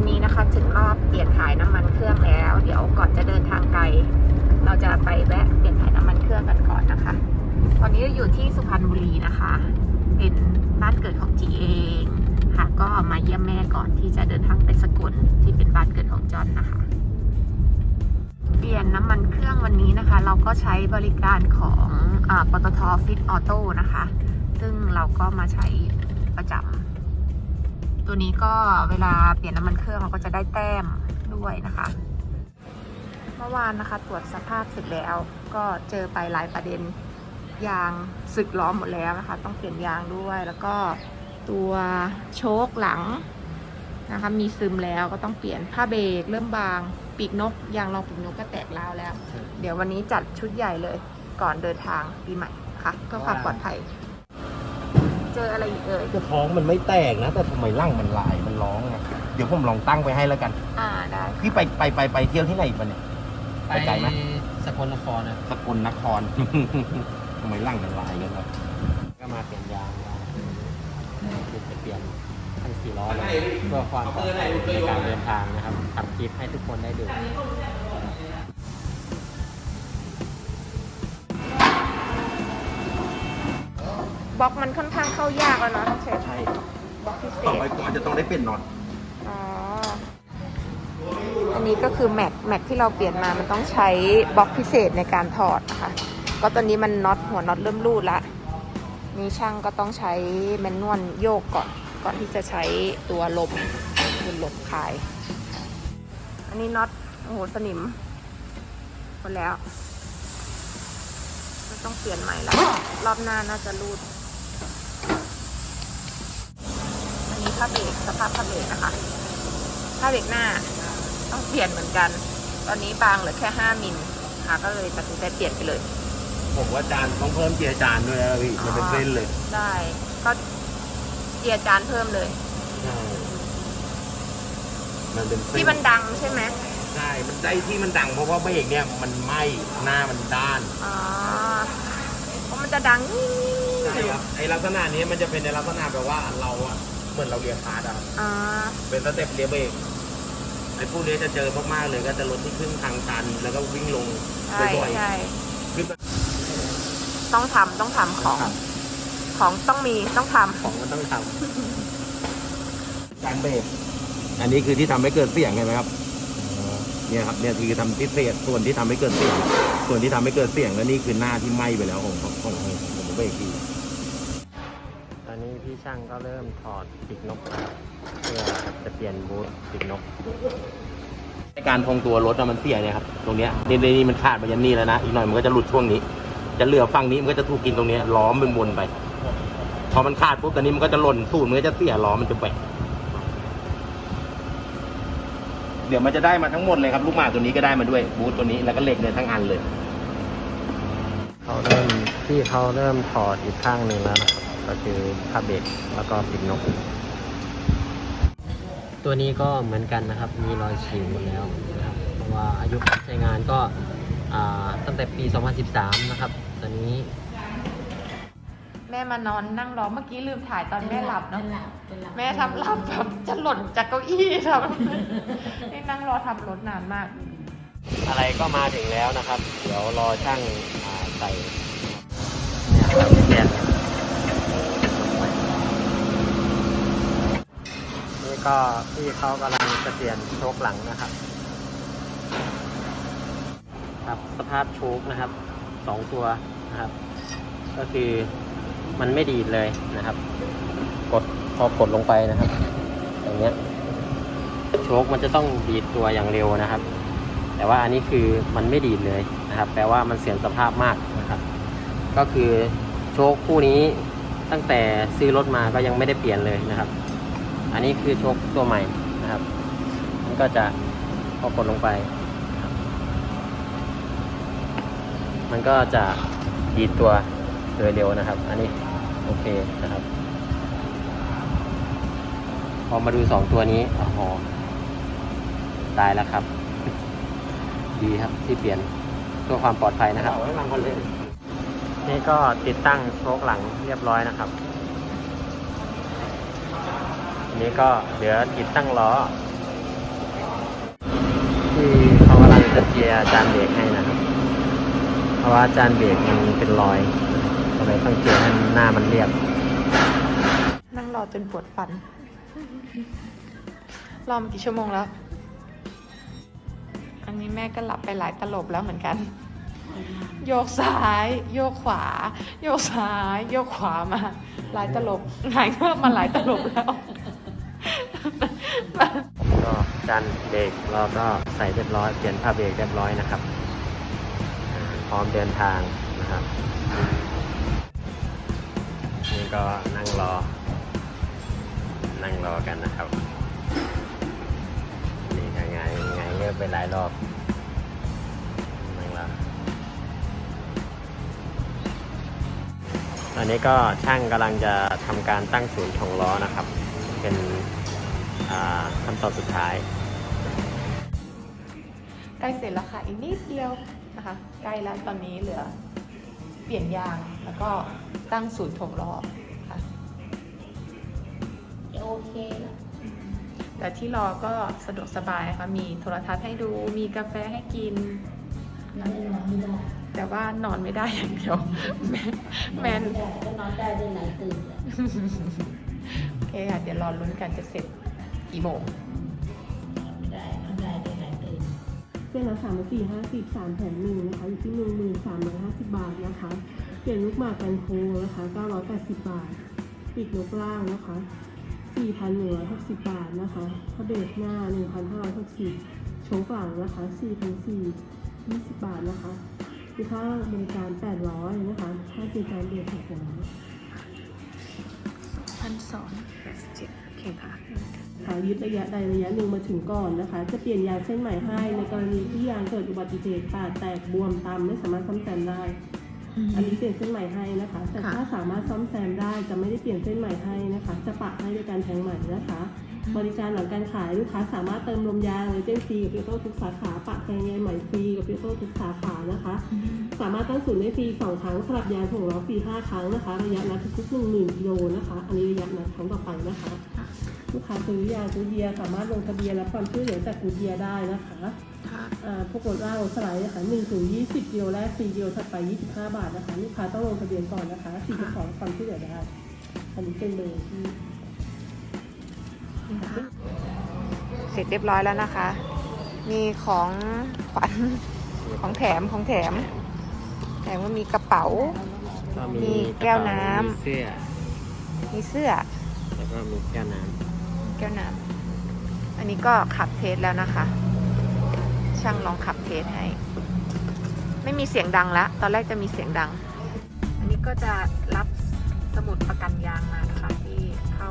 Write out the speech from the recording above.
วันนี้นะคะถึงรอบเปลี่ยนถ่ายน้ำมันเครื่องแล้ว เดี๋ยวก่อนจะเดินทางไกล เราจะไปแวะเปลี่ยนถ่ายน้ำมันเครื่องกันก่อนนะคะ ตอนนี้เราอยู่ที่สุพรรณบุรีนะคะ เป็นบ้านเกิดของจีเองค่ะ ก็มาเยี่ยมแม่ก่อนที่จะเดินทางไปสกลที่เป็นบ้านเกิดของจอนนะคะ เปลี่ยนน้ำมันเครื่องวันนี้นะคะ เราก็ใช้บริการของอปตทฟิตออโต้นะคะ ซึ่งเราก็มาใช้ประจำ ตัวนี้ก็เวลาเปลี่ยนน้ำมันเครื่องเราก็จะได้แต้มด้วยนะคะ เมื่อวานนะคะตรวจสภาพเสร็จแล้วก็เจอไปหลายประเด็นยางสึกล้อมหมดแล้วนะคะ ต้องเปลี่ยนยางด้วยแล้วก็ตัวโชคหลังนะคะมีซึมแล้วก็ต้องเปลี่ยนผ้าเบรกเริ่มบางปีกนกยางรองปีกนกก็แตกร้าวแล้ว เดี๋ยววันนี้จัดชุดใหญ่เลยก่อนเดินทางปีใหม่ค่ะเพื่อความปลอดภัย เจออะไรอีกเอ่ยก็ท้องมันไม่แตกนะ แต่ทำไมร่างมันลายมันร้องไงเดี๋ยวผมลองตั้งไว้ให้แล้วกัน อ่าได้ พี่ไปไปไปไปเที่ยวที่ไหนอีกวันเนี่ยไปไปไกลไหมสกลนครนะสกลนคร ทำไมร่างมันลายกันวะก็มาเปลี่ยนยางมาคือจะเปลี่ยนทั้งสี่ล้อเลยเพื่อความปลอดภัยในการเดินทางนะครับทำคลิปให้ทุกคนได้ดู บล็อกมันค่อนข้างเข้ายากแล้วเนาะน้องเชฟใช่บล็อกพิเศต่อษไปก่อนจะต้องได้เปลี่ยนน็อตอ๋ออันนี้ก็คือแม็กแม็กที่เราเปลี่ยนมามันต้องใช้บล็อกพิเศษในการถอดนะคะก็ตอนนี้มันน็อตหัวน็อตเริ่มรูดละนี่ช่างก็ต้องใช้แมนนวลโยกก่อน ก่อนที่จะใช้ตัวลมคือลมคลาย อันนี้น็อตโอ้โหสนิมหมดแล้วก็ต้องเปลี่ยนใหม่แล้ว รอบหน้าน่าจะรูด อันนี้ ผ้าเบรกสภาพผ้าเบรกนะคะผ้าเบรกหน้าต้องเปลี่ยนเหมือนกัน ตอนนี้บางเหลือแค่5มิลค่ะก็เลยตัดสินใจเปลี่ยนไปเลย ผมว่าจานต้องเพิ่มเกียร์จานด้วยนะพี่มันเป็นเส้นเลย ได้ก็เจียร์จานเพิ่มเลยใช่มันเป็นเส้นที่มันดังใช่ไหมใช่ มันได้ที่มันดังเพราะว่าเบรกเนี่ยมันไหม้หน้ามันด้าน อ๋อเพราะมันจะดังนี่ใช่ครับไอลักษณะนี้มันจะเป็นในลักษณะแบบว่าเราอะ เหมือนเราเรียร์คาร์ดอะครับอ๋อเป็นสเต็ปเรียร์เบรกไอ้พวกนี้จะเจอมากๆเลยก็จะรถที่ขึ้นทางชัน แล้วก็วิ่งลงใช่บ่อยใช่ๆขึ้นไปต้องทำต้องทำของ ของต้องมีต้องทำของมันต้องทการเบรกอันนี้คือที่ทำให้เกิดเสียงเห็นไหมครับเนี่ยครับเนี่ยคือทำที่เศษส่วนที่ทำให้เกิดเสียง ส่วนที่ทำให้เกิดเสียงแล้วนี่คือหน้าที่ไหม้ไปแล้วของของของของของเบรกอีกำตอนนี้ พี่ช่างก็เริ่มถอดปีกนกนะครับเพื่อจะเปลี่ยนบูทปีกนก ในการทรงตัวรถอะมันเสียเนี่ยครับตรงเนี้ยนี่นี่นี่มันขาดไปยันนี่แล้วนะอีกหน่อยมันก็จะหลุดช่วงนี้ จะเหลือฝั่งนี้มันก็จะถูกกินตรงเนี้ยล้อมเป็นวนไป พอมันขาดปุ๊บตอนนี้มันก็จะหล่นสูนมันก็จะเสียล้อมันจะแหวกเดี๋ยวมันจะได้มาทั้งหมดเลยครับลูกหมากตัวนี้ก็ได้มาด้วยบูทตัวนี้แล้วก็เหล็กเนี่ยทั้งอันเลย เขาเริ่มพี่เขาเริ่มถอดอีกข้างหนึ่งแล้วนะครับ ก็คือผ้าเบรกแล้วก็ปีกนก ตัวนี้ก็เหมือนกันนะครับ มีรอยฉีกหมดแล้วนะครับเพราะว่าอายุการใช้งานก็อ่าตั้งแต่ปี 2013 นะครับ ตอนนี้ แม่มานอนนั่งรอเมื่อกี้ลืมถ่ายตอนแม่หลับเนาะเป็นหลับเป็นหลับแม่ทำหลับแบบจะหล่นจากเก้าอี้ทำนี่นั่งรอทำรถนานมาก อะไรก็มาถึงแล้วนะครับ เดี๋ยวรอช่างอ่าใส่เนี่ยครับแกนนี่ ก็พี่เขากำลังจะเปลี่ยนโชคหลังนะครับ ครับสภาพโชคนะครับสองตัวนะครับ ก็คือมันไม่ดีเลยนะครับ กดพอกดลงไปนะครับ อย่างเงี้ยโชคมันจะต้องดีดตัวอย่างเร็วนะครับ แต่ว่าอันนี้คือมันไม่ดีดเลยนะครับ แปลว่ามันเสื่อมสภาพมากนะครับ ก็คือโชคคู่นี้ตั้งแต่ซื้อรถมาก็ยังไม่ได้เปลี่ยนเลยนะครับ อันนี้คือโชคตัวใหม่นะครับ มันก็จะพอกดลงไปนะครับมันก็จะดีดตัวโดยเร็วนะครับ อันนี้โอเคนะครับ พอมาดูสองตัวนี้โอ้โหตายแล้วครับ ดีครับที่เปลี่ยนเพื่อความปลอดภัยนะครับนี่ก็ติดตั้งโชคหลังเรียบร้อยนะครับอั นี้ก็เหลือติดตั้งล้อที่เขากำลังจะเจียจานเบรกให้นะครับ เพราะว่าจานเบรกมันเป็นรอยก็เลยต้องเจียให้หน้ามันเรียบ นั่งรอจนปวดฟัน รอมากี่ชั่วโมงแล้ว อันนี้แม่ก็หลับไปหลายตลบแล้วเหมือนกัน โยกซ้าย โยกขวา โยกซ้าย โยกขวามา หลายตลบหายเพิ่มมาหลายตลบแล้ว ก็จานเบรกเราก็ใส่เรียบร้อยเปลี่ยนผ้าเบรกเรียบร้อยนะครับ พร้อมเดินทางนะครับ นี่ก็นั่งรอ นั่งรอกันนะครับ นี่ยังไงยังไงเลือกไปหลายรอบนั่งรอตอนนี้ก็ช่างกำลังจะทำการตั้งศูนย์ของล้อนะครับ เป็น อ่าขั้นตอนสุดท้าย ใกล้เสร็จแล้วค่ะ อีกนิดเดียวนะคะ ใกล้แล้วตอนนี้เหลือเปลี่ยนยางแล้วก็ตั้งศูนย์ถ่วงล้อค่ะโอเคแล้วแต่ที่รอก็สะดวกสบายค่ะ มีโทรทัศน์ให้ดู มีกาแฟให้กิน นอนนอนไม่ได้แต่ว่านอนไม่ได้อย่างเดียว แม่แมนนอนไม่ได้ก็นอนได้ได้หลายตื่นอะโอเคค่ะ เดี๋ยวรอลุ้นกันจะเสร็จ กี่โมงนอนไม่ได้นอนได้ได้หลายตื่นเส้นละสามสี่ห้าสิบสามแถมหนึ่งนะคะอยู่ที่หนึ่งหมื่นสามร้อยห้าสิบบาทนะคะเปลี่ยนลูกหมากกันโค้งนะคะเก้าร้อยแปดสิบบาทปิดนกล่างนะคะสี่พันหนึ่งร้อยหกสิบบาทนะคะพระเบรกหน้าหนึ่งพันห้าร้อยหกสิบโชว์หลังนะคะสี่พันสี่ยี่สิบบาทนะคะคือค่าบริการแปดร้อยนะคะค่าบริการเบรกหกร้อยพันสองแปดสิบเจ็ดโอเคค่ะค่ะ ยึดระยะใดระยะหนึ่งมาถึงก่อนนะคะ จะเปลี่ยนยางเส้นใหม่ให้ในกรณีที่ยางเกิดอุบัติเหตุปาดแตกบวมตามไม่สามารถซ่อมแซมได้ อันนี้เปลี่ยนเส้นใหม่ให้นะคะ แต่ค่ะถ้าสามารถซ่อมแซมได้จะไม่ได้เปลี่ยนเส้นใหม่ให้นะคะ จะปะให้ด้วยการแทงใหม่นะคะ บริการหลังการขายลูกค้าสามารถเติมลมยางเลยเจนฟรีกับเปียโต้ทุกสาขาปะแทงใยใหม่ฟรีกับเปียโต้ทุกสาขานะคะ สามารถตั้งศูนย์ได้ฟรีสองครั้งสลับยางถ่วงล้อฟรีห้าครั้งนะคะ ระยะนัดทุกๆหนึ่งหมื่นกิโลนะคะ อันนี้ระยะนัดครั้งต่อไปนะคะ ลูกค้าซื้อยาซื้อเดียสามารถลงทะเบียนรับความช่วยเหลือจากกูเดียได้นะคะค่ะอ่าพวกรถล่ารถสไลด์นะคะ1ถึง20กิโลแรกฟรีกิโลถัดไป25บาทนะคะลูกค้าต้องลงทะเบียนก่อนนะคะสี่จะขอความช่วยเหลือได้ อันนี้เป็นเบอร์ที่เสร็จเรียบร้อยแล้วนะคะ มีของขวัญของแถมของแถมแถมก็มีกระเป๋าก็มีมีแก้วน้ำมีเสื้อมีเสื้อ แล้วก็มีแก้วน้ แก้วน้ำอันนี้ก็ขับเทสแล้วนะคะ ช่างลองขับเทสให้ ไม่มีเสียงดังแล้ว ตอนแรกจะมีเสียงดัง อันนี้ก็จะรับสมุดประกันยางมานะคะที่เข้า